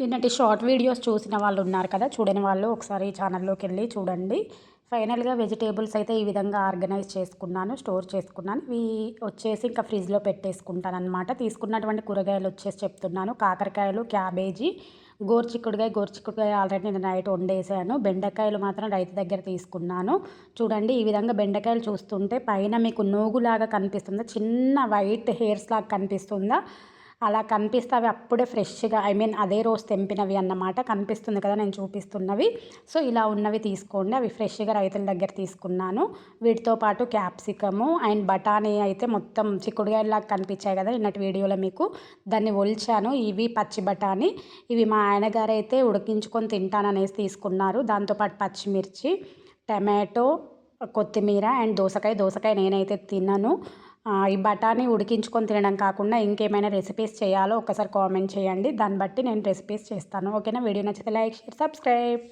నిన్నటి short videos చూసిన వాళ్ళు ఉన్నారు కదా చూడని వాళ్ళు ఒకసారి ఛానల్లోకి వెళ్ళి చూడండి. ఫైనల్గా వెజిటేబుల్స్ అయితే ఈ విధంగా ఆర్గనైజ్ చేసుకున్నాను స్టోర్ చేసుకున్నాను. ఇవి వచ్చేసి ఇంకా ఫ్రిడ్జ్లో పెట్టేసుకుంటాను అనమాట తీసుకున్నటువంటి కూరగాయలు వచ్చేసి చెప్తున్నాను. కాకరకాయలు క్యాబేజీ గోర్చిక్కుడుకాయ గోర్చిక్కుడుకాయ ఆల్రెడీ నేను నైట్ వండేసాను. బెండకాయలు మాత్రం రైతు దగ్గర తీసుకున్నాను. చూడండి ఈ విధంగా బెండకాయలు చూస్తుంటే పైన మీకు నోగులాగా కనిపిస్తుందా? చిన్న వైట్ హెయిర్స్ లాగా కనిపిస్తుందా? అలా కనిపిస్తే అవి అప్పుడే ఫ్రెష్గా ఐ మీన్ అదే రోజు తెంపినవి అన్నమాట కనిపిస్తుంది కదా నేను చూపిస్తున్నవి. సో ఇలా ఉన్నవి తీసుకోండి. అవి ఫ్రెష్గా రైతుల దగ్గర తీసుకున్నాను. వీటితో పాటు క్యాప్సికము అండ్ బఠానీ అయితే మొత్తం చిక్కుడుగాయలాగా కనిపించాయి కదా నిన్నటి వీడియోలో మీకు. దాన్ని ఒలిచాను. ఇవి పచ్చి బఠానీ. ఇవి మా ఆయనగారు అయితే ఉడికించుకొని తింటాననేసి తీసుకున్నారు. దాంతోపాటు పచ్చిమిర్చి టమాటో కొత్తిమీర అండ్ దోసకాయ. దోసకాయ నేనైతే తిన్నాను ఈ బఠానీ ఉడికించుకొని తినడం కాకుండా ఇంకేమైనా రెసిపీస్ చేయాలో ఒకసారి కామెంట్ చేయండి. దాన్ని బట్టి నేను రెసిపీస్ చేస్తాను. ఓకేనా? వీడియో నచ్చితే లైక్ షేర్ సబ్స్క్రైబ్